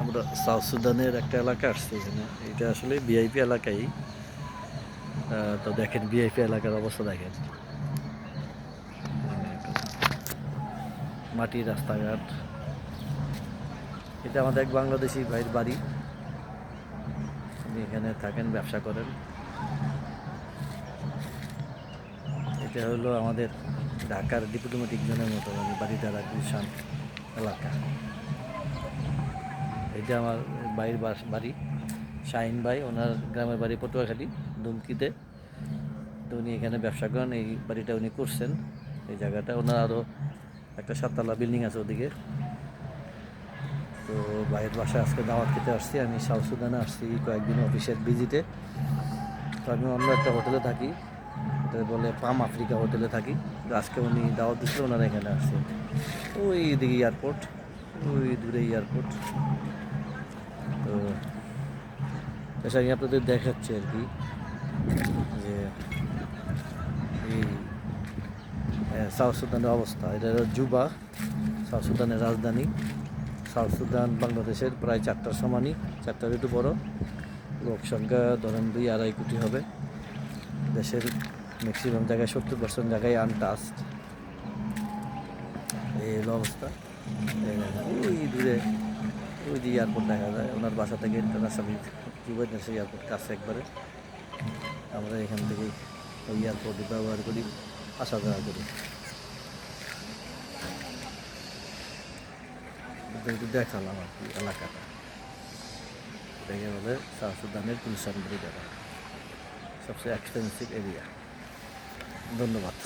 আমরা সাউথ সুদানের একটা এলাকা আসছি এখানে এটা আসলে ভিআইপি এলাকাই। তো দেখেন ভিআইপি এলাকার অবস্থা দেখেন। মাটির রাস্তাঘাট। এটা আমাদের এক বাংলাদেশি ভাইয়ের বাড়ি। উনি এখানে থাকেন, ব্যবসা করেন। এটা হলো আমাদের ঢাকার ডিপ্লোমেটিক জোনের মতো মানে বাড়িটা গুলশান এলাকা। এটা আমার ভাইয়ের বাস- বাড়ি। শাহিন ভাই, ওনার গ্রামের বাড়ি পটুয়াখালী, দুমকিতে। তো উনি এখানে ব্যবসা করেন, এই বাড়িটা উনি করছেন। এই জায়গাটা, ওনার আরও একটা সাততলা বিল্ডিং আছে ওদিকে। তো ভাইয়ের বাসায় আজকে দাওয়াত খেতে আসছি। আমি সাউথ সুদানে আসছি কয়েকদিন অফিসের ভিজিটে। তো আমি অন্য একটা হোটেলে থাকি বলে পাম আফ্রিকা হোটেলে থাকি। তো আজকে উনি দাওয়াত দিচ্ছিল ওনারা এখানে আসছে ওই দিকে এয়ারপোর্ট ওই দূরে এয়ারপোর্ট আচ্ছা আমি আপনাদের দেখাচ্ছি আর কি যে এই সাউথ সুদানের অবস্থা এটা হলো জুবা সাউথ সুদানের রাজধানী সাউথ সুদান বাংলাদেশের প্রায় চারটার সমানই চারটার একটু বড় লোক সংখ্যা ধরেন দুই আড়াই কোটি হবে দেশের ম্যাক্সিমাম জায়গায় সত্তর পার্সেন্ট জায়গায় আনটাস্ট এই অবস্থা ওই দূরে যে এয়ারপোর্ট দেখা যায়, ওনার বাসা থেকে ইন্টারন্যাশনাল ইন্টারন্যাশনাল এয়ারপোর্ট কাছে একবারে। আমরা এখান থেকেই ওই এয়ারপোর্টে ব্যবহার করি, আসা যাওয়া করি। একটু দেখালাম আর কি এলাকাটা। দেখে বলে সুদানের গুলশান বলে সবচেয়ে এক্সপেন্সিভ এরিয়া ধন্যবাদ।